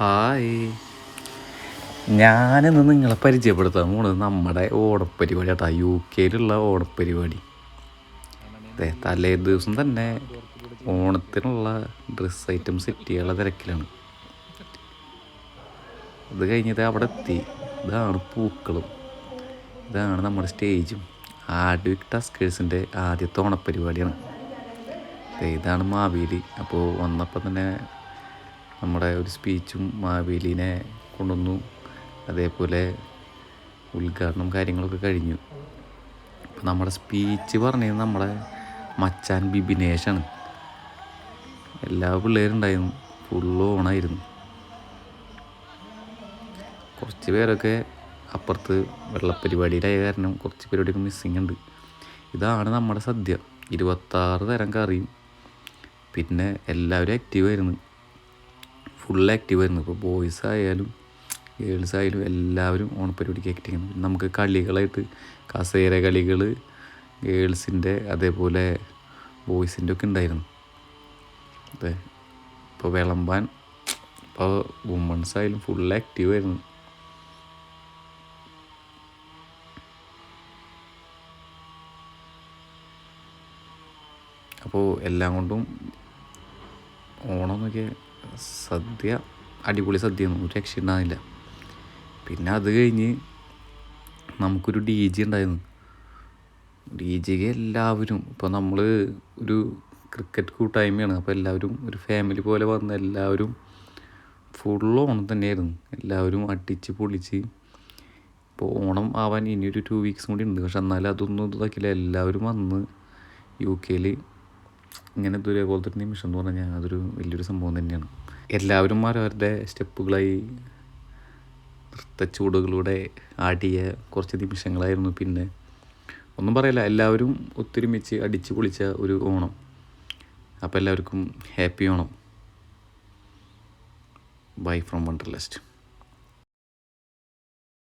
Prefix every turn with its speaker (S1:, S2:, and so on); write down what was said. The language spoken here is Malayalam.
S1: ഹായ്. ഞാനിന്ന് നിങ്ങളെ പരിചയപ്പെടുത്താൻ പോണത് നമ്മുടെ ഓണപ്പരിപാടി കേട്ടോ യു കെയിലുള്ള ഓണപ്പരിപാടി തലേ ദിവസം തന്നെ ഓണത്തിനുള്ള ഡ്രസ്സ് ഐറ്റംസ് സെറ്റ് തിരക്കിലാണ്. അത് കഴിഞ്ഞത് അവിടെ എത്തി. ഇതാണ് പൂക്കളും. ഇതാണ് നമ്മുടെ സ്റ്റേജും. ആഡ്വിക് ടസ്കേഴ്സിന്റെ ആദ്യത്തെ ഓണപ്പരിപാടിയാണ്. ഇതാണ് മാവേലി. അപ്പോൾ വന്നപ്പോൾ തന്നെ നമ്മുടെ ഒരു സ്പീച്ചും മാവേലിനെ കൊണ്ടുവന്നു. അതേപോലെ ഉദ്ഘാടനം കാര്യങ്ങളൊക്കെ കഴിഞ്ഞു. അപ്പോൾ നമ്മുടെ സ്പീച്ച് പറഞ്ഞത് നമ്മുടെ മച്ചാൻ ബിബിനേഷാണ്. എല്ലാ പിള്ളേരുണ്ടായിരുന്നു. ഫുള്ള് ഓണായിരുന്നു. കുറച്ച് പേരൊക്കെ അപ്പുറത്ത് വെള്ളപ്പരിപാടിയിലായ കാരണം കുറച്ച് പരിപാടിയൊക്കെ മിസ്സിങ് ഉണ്ട്. ഇതാണ് നമ്മുടെ സദ്യ. ഇരുപത്താറ് തരം കറിയും. പിന്നെ എല്ലാവരും ആക്റ്റീവായിരുന്നു ഫുൾ ആക്റ്റീവായിരുന്നു ഇപ്പോൾ ബോയ്സ് ആയാലും ഗേൾസ് ആയാലും എല്ലാവരും ഓണപ്പരിപാടിക്ക് ആക്റ്റീവ് ആണ് നമുക്ക് കളികളായിട്ട് കസേര കളികൾ ഗേൾസിന്റെ അതേപോലെ ബോയ്സിന്റെ ഒക്കെ ഉണ്ടായിരുന്നു. അതെ. ഇപ്പോൾ വിളമ്പാൻ ഇപ്പോൾ വുമൺസ് ആയാലും ഫുൾ ആക്റ്റീവ് ആയിരുന്നു. അപ്പോൾ എല്ലാം കൊണ്ടും ഓണം സദ്യ അടിപൊളി സദ്യ ഒന്നും രക്ഷ ഉണ്ടാകുന്നില്ല പിന്നെ അത് കഴിഞ്ഞ് നമുക്കൊരു ഡി ജി ഉണ്ടായിരുന്നു. ഡി ജിക്ക് എല്ലാവരും ഇപ്പോൾ നമ്മൾ ഒരു ക്രിക്കറ്റ് കൂട്ടായ്മയാണ് അപ്പോൾ എല്ലാവരും ഒരു ഫാമിലി പോലെ വന്ന് എല്ലാവരും ഫുൾ ഓണം തന്നെയായിരുന്നു. എല്ലാവരും അടിച്ച് പൊളിച്ച് ഇപ്പോൾ ഓണം ആവാൻ ഇനിയൊരു ടു വീക്സ് കൂടി ഉണ്ട്. പക്ഷെ എന്നാലും അതൊന്നും ഇതാക്കില്ല എല്ലാവരും വന്ന് യു കെയിൽ ഇങ്ങനത്തെ ഒരു പോലത്തെ നിമിഷം എന്ന് പറഞ്ഞാൽ അതൊരു വലിയൊരു സംഭവം തന്നെയാണ്. എല്ലാവരും അവരുടെ സ്റ്റെപ്പുകളായി നൃത്തച്ചൂടുകളിലൂടെ ആടിയ കുറച്ച് നിമിഷങ്ങളായിരുന്നു പിന്നെ. ഒന്നും പറയില്ല എല്ലാവരും ഒത്തൊരുമിച്ച് അടിച്ചു പൊളിച്ച ഒരു ഓണം. അപ്പോൾ എല്ലാവർക്കും happy Onam. Bye from wanderlust